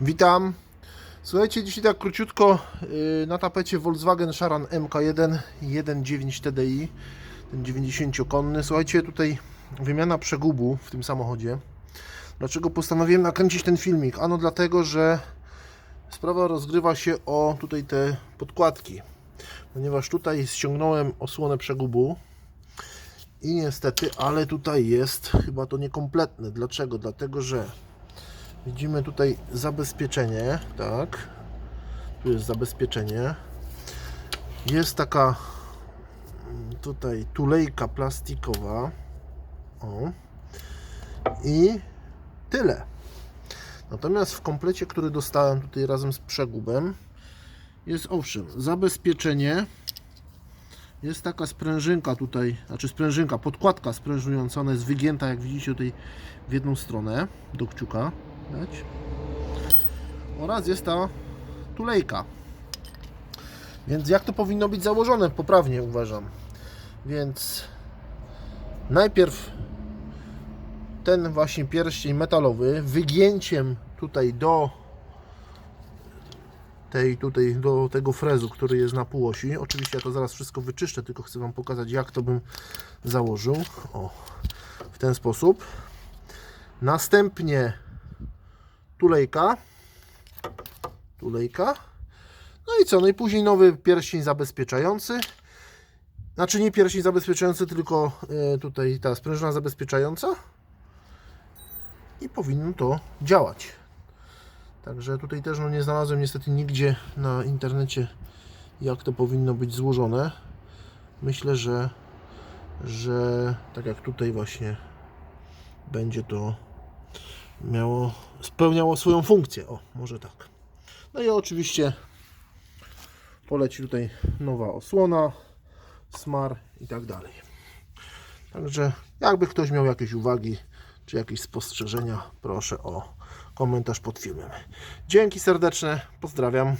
Witam. Słuchajcie, dzisiaj tak króciutko yy, na tapecie Volkswagen Charan MK1 1.9 TDI, ten 90-konny. Słuchajcie, tutaj wymiana przegubu w tym samochodzie. Dlaczego postanowiłem nakręcić ten filmik? Ano dlatego, że sprawa rozgrywa się o tutaj te podkładki. Ponieważ tutaj ściągnąłem osłonę przegubu i niestety, ale tutaj jest chyba to niekompletne. Dlaczego? Dlatego, że Widzimy tutaj zabezpieczenie, tak. Tu jest zabezpieczenie. Jest taka mm, tutaj tulejka plastikowa. O. I tyle. Natomiast w komplecie, który dostałem tutaj razem z przegubem, jest owszem, zabezpieczenie. Jest taka sprężynka tutaj, znaczy sprężynka, podkładka sprężynująca, ona jest wygięta, jak widzicie tutaj w jedną stronę do kciuka. Widać? Oraz jest ta tulejka. Więc jak to powinno być założone? Poprawnie uważam. Więc najpierw ten właśnie pierścień metalowy wygięciem tutaj do tej tutaj do tego frezu, który jest na półosi. Oczywiście ja to zaraz wszystko wyczyszczę, tylko chcę Wam pokazać jak to bym założył. O, w ten sposób. Następnie tulejka. Tulejka. No i co? No i później nowy pierścień zabezpieczający. Znaczy nie pierścień zabezpieczający, tylko e, tutaj ta sprężyna zabezpieczająca. I powinno to działać. Także tutaj też no, nie znalazłem niestety nigdzie na internecie jak to powinno być złożone. Myślę, że, że tak jak tutaj właśnie będzie to miało, spełniało swoją funkcję. O, może tak. No i oczywiście poleci tutaj nowa osłona, smar i tak dalej. Także jakby ktoś miał jakieś uwagi czy jakieś spostrzeżenia, proszę o komentarz pod filmem. Dzięki serdeczne, pozdrawiam.